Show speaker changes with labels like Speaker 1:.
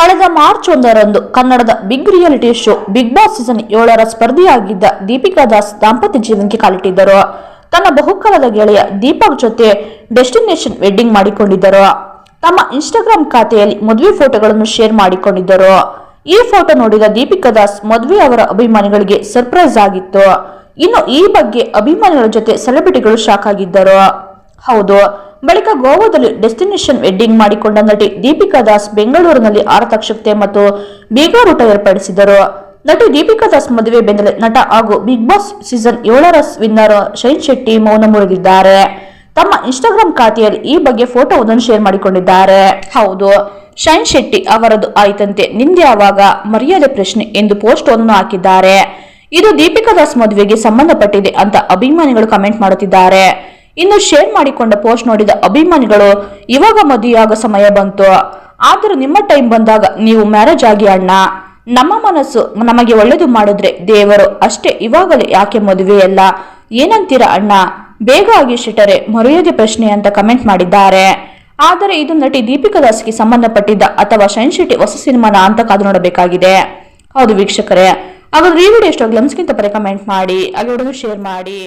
Speaker 1: ಕಳೆದ ಮಾರ್ಚ್ ಒಂದರಂದು ಕನ್ನಡದ big reality show Bigg Boss season ಏಳರ ಸ್ಪರ್ಧಿಯಾಗಿದ್ದ ದೀಪಿಕಾ ದಾಸ್ ದಾಂಪತ್ಯ ಜೀವನಕ್ಕೆ ಕಾಲಿಟ್ಟಿದ್ದರು. ತನ್ನ ಬಹುಕಾಲದ ಗೆಳೆಯ ದೀಪಕ್ ಜೊತೆ ಡೆಸ್ಟಿನೇಷನ್ ವೆಡ್ಡಿಂಗ್ ಮಾಡಿಕೊಂಡಿದ್ದರು. ತಮ್ಮ ಇನ್ಸ್ಟಾಗ್ರಾಮ್ ಖಾತೆಯಲ್ಲಿ ಮದುವೆ ಫೋಟೋಗಳನ್ನು ಶೇರ್ ಮಾಡಿಕೊಂಡಿದ್ದರು. ಈ ಫೋಟೋ ನೋಡಿದ ದೀಪಿಕಾ ದಾಸ್ ಮದುವೆ ಅವರ ಅಭಿಮಾನಿಗಳಿಗೆ ಸರ್ಪ್ರೈಸ್ ಆಗಿತ್ತು. ಇನ್ನು ಈ ಬಗ್ಗೆ ಅಭಿಮಾನಿಗಳ ಜೊತೆ ಸೆಲೆಬ್ರಿಟಿಗಳು ಶಾಕ್ ಆಗಿದ್ದರು. ಹೌದು ಬಳಿಕ ಗೋವಾದಲ್ಲಿ ಡೆಸ್ಟಿನೇಷನ್ ವೆಡ್ಡಿಂಗ್ ಮಾಡಿಕೊಂಡ ನಟಿ ದೀಪಿಕಾ ದಾಸ್ ಬೆಂಗಳೂರಿನಲ್ಲಿ ಆರತಕ್ಷತೆ ಮತ್ತು ಬೀಗಾರೂಟ ಏರ್ಪಡಿಸಿದರು. ನಟಿ ದೀಪಿಕಾ ದಾಸ್ ಮದುವೆ ಬೆನ್ನಲ್ಲೇ ನಟ ಹಾಗೂ ಬಿಗ್ ಬಾಸ್ ಸೀಸನ್ ಏಳರ ವಿನ್ನರ್ ಶೈನ್ ಶೆಟ್ಟಿ ಮೌನ ಮುರಿದಿದ್ದಾರೆ. ತಮ್ಮ ಇನ್ಸ್ಟಾಗ್ರಾಮ್ ಖಾತೆಯಲ್ಲಿ ಈ ಬಗ್ಗೆ ಫೋಟೋವನ್ನು ಶೇರ್ ಮಾಡಿಕೊಂಡಿದ್ದಾರೆ. ಹೌದು, ಶೈನ್ ಶೆಟ್ಟಿ ಅವರದು ಆಯ್ತಂತೆ, ನಿಂದೆ ಆವಾಗ ಮರ್ಯಾದೆ ಪ್ರಶ್ನೆ ಎಂದು ಪೋಸ್ಟ್ ಒಂದನ್ನು ಹಾಕಿದ್ದಾರೆ. ಇದು ದೀಪಿಕಾ ದಾಸ್ ಮದುವೆಗೆ ಸಂಬಂಧಪಟ್ಟಿದೆ ಅಂತ ಅಭಿಮಾನಿಗಳು ಕಮೆಂಟ್ ಮಾಡುತ್ತಿದ್ದಾರೆ. ಇನ್ನು ಶೇರ್ ಮಾಡಿಕೊಂಡ ಪೋಸ್ಟ್ ನೋಡಿದ ಅಭಿಮಾನಿಗಳು, ಇವಾಗ ಮದುವೆಯಾಗ ಸಮಯ ಬಂತು. ಆದರೂ ನಿಮ್ಮ ಟೈಮ್ ಬಂದಾಗ ನೀವು ಮ್ಯಾರೇಜ್ ಆಗಿ ಅಣ್ಣ. ನಮ್ಮ ಮನಸ್ಸು ನಮಗೆ ಒಳ್ಳೇದು ಮಾಡಿದ್ರೆ ದೇವರು ಅಷ್ಟೇ ಇವಾಗಲೇ ಯಾಕೆ ಮದುವೆ ಅಲ್ಲ? ಏನಂತೀರ ಅಣ್ಣ? ಬೇಗ ಆಗಿ ಶಿಟರೆ ಮರ್ಯಾದೆ ಪ್ರಶ್ನೆ ಅಂತ ಕಮೆಂಟ್ ಮಾಡಿದ್ದಾರೆ. ಆದರೆ ಇದು ನಟಿ ದೀಪಿಕಾ ದಾಸ್ಗೆ ಸಂಬಂಧಪಟ್ಟಿದ್ದ ಅಥವಾ ಶೈನ್ ಶೆಟ್ಟಿ ಹೊಸ ಸಿನಿಮಾನ ಅಂತ ಕಾದು ನೋಡಬೇಕಾಗಿದೆ. ಹೌದು ವೀಕ್ಷಕರೇ, ಹಾಗಾದ್ರೆ ಈ ವಿಡಿಯೋ ಇಷ್ಟ ಗ್ಲಮ್ಸ್ಗಿಂತ ಪರ ಕಮೆಂಟ್ ಮಾಡಿ ಅಲ್ಲಿ ಶೇರ್ ಮಾಡಿ.